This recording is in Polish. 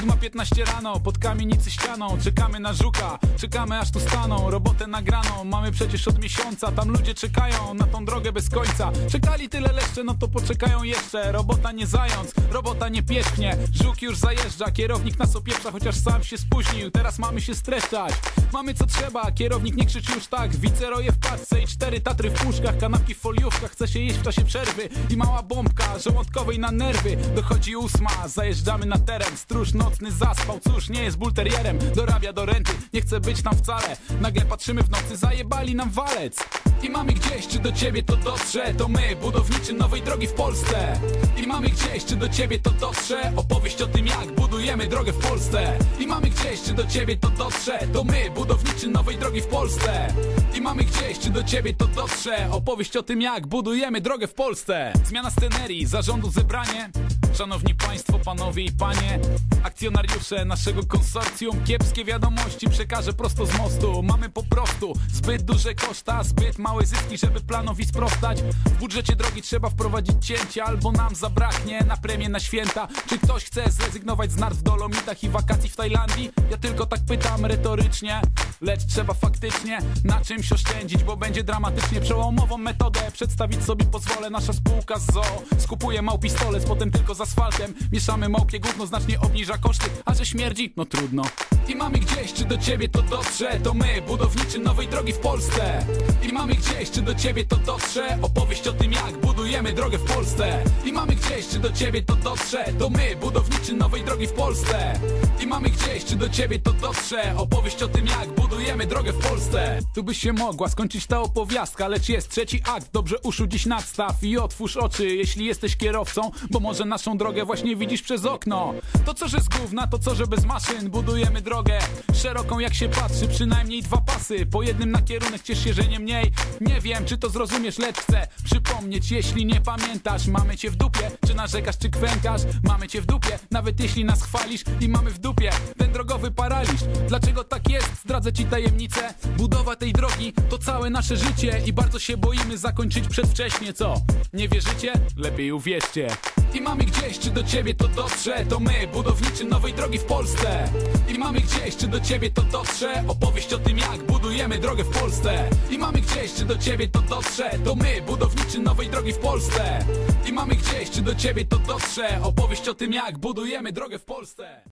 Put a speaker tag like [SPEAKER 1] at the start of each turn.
[SPEAKER 1] 15 rano, pod kamienicy ścianą. Czekamy na żuka, czekamy aż tu staną. Robotę nagraną, mamy przecież od miesiąca. Tam ludzie czekają na tą drogę bez końca. Czekali tyle leszcze, no to poczekają jeszcze. Robota nie zając, robota nie pieszknie Żuk już zajeżdża, kierownik nas opieprza Chociaż sam się spóźnił, teraz mamy się streszczać. Mamy co trzeba, kierownik nie krzyczy już tak. Wiceroje w paczce i cztery tatry w puszkach. Kanapki w foliówkach, chce się jeść w czasie przerwy. I mała bombka, żołądkowej na nerwy. Dochodzi ósma, zajeżdżamy na teren. Stróż nocny zaspał, cóż, nie jest bulterierem. Dorabia do renty, nie chce być tam wcale. Nagle patrzymy w nocy, zajebali nam walec i mamy gdzieś, czy do ciebie to dotrze? To my, budowniczy nowej drogi w Polsce. I mamy gdzieś, czy do ciebie to dotrze? Opowieść o tym jak budujemy drogę w Polsce. I mamy gdzieś, czy do ciebie to dotrze? To my, budowniczy nowej drogi w Polsce. I mamy gdzieś, czy do ciebie to dotrze? Opowieść o tym jak budujemy drogę w Polsce. Zmiana scenerii, zarządu zebranie. Szanowni Państwo, Panowie i Panie. Akcjonariusze naszego konsorcjum. Kiepskie wiadomości przekażę prosto z mostu. Mamy po prostu zbyt duże koszta Zbyt małe zyski, żeby planowi sprostać. W budżecie drogi trzeba wprowadzić cięcia Albo nam zabraknie na premię na święta. Czy ktoś chce zrezygnować z nart w Dolomitach I wakacji w Tajlandii? Ja tylko tak pytam retorycznie Lecz trzeba faktycznie na czymś oszczędzić Bo będzie dramatycznie przełomową metodę. Przedstawić sobie pozwolę Nasza spółka z zoo Skupuje mał pistolet, potem tylko z asfaltem. Mieszamy małpie gówno, znacznie obniża koszty A że śmierdzi? No trudno. I mamy gdzieś, czy do ciebie to dotrze? To my, budowniczy nowej drogi w Polsce. I mamy gdzieś, czy do ciebie to dotrze? Opowieść o tym jak budujemy drogę w Polsce I mamy gdzieś, czy do ciebie to dotrze To my, budowniczy nowej drogi w Polsce. I mamy gdzieś, czy do ciebie to dotrze Opowieść o tym jak budujemy drogę w Polsce. Tu by się mogła skończyć ta opowiastka Lecz jest trzeci akt, dobrze uszu dziś nadstaw I otwórz oczy, jeśli jesteś kierowcą Bo może naszą drogę właśnie widzisz przez okno. To co, że z gówna, to co, że bez maszyn? Budujemy drogę szeroką jak się patrzy Przynajmniej dwa pasy, po jednym na kierunek Ciesz się, że nie mniej. Nie wiem, czy to zrozumiesz, lecz chcę przypomnieć Jeśli nie pamiętasz, mamy cię w dupie Czy narzekasz, czy kwękasz, mamy cię w dupie Nawet jeśli nas chwalisz i mamy w dupie. Ten drogowy paraliż, dlaczego tak? Zdradzę ci tajemnicę Budowa tej drogi to całe nasze życie I bardzo się boimy zakończyć przedwcześnie, co? Nie wierzycie? Lepiej uwierzcie. I mamy gdzieś, czy do ciebie to dotrze? To my, budowniczy nowej drogi w Polsce. I mamy gdzieś, czy do ciebie to dotrze? Opowieść o tym jak budujemy drogę w Polsce. I mamy gdzieś, czy do ciebie to dotrze? To my, budowniczy nowej drogi w Polsce. I mamy gdzieś, czy do ciebie to dotrze? Opowieść o tym jak budujemy drogę w Polsce